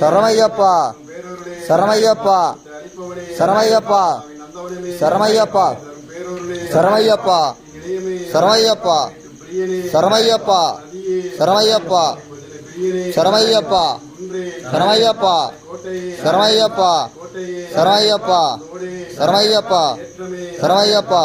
சரமையப்பா சரமையப்பா சரமையப்பா சரமையப்பா சரமையப்பா சரமையப்பா சரமையப்பா சரமையப்பா சரமையப்பா சரமையப்பா சரமையப்பா சரமையப்பா சரமையப்பா சரமையப்பா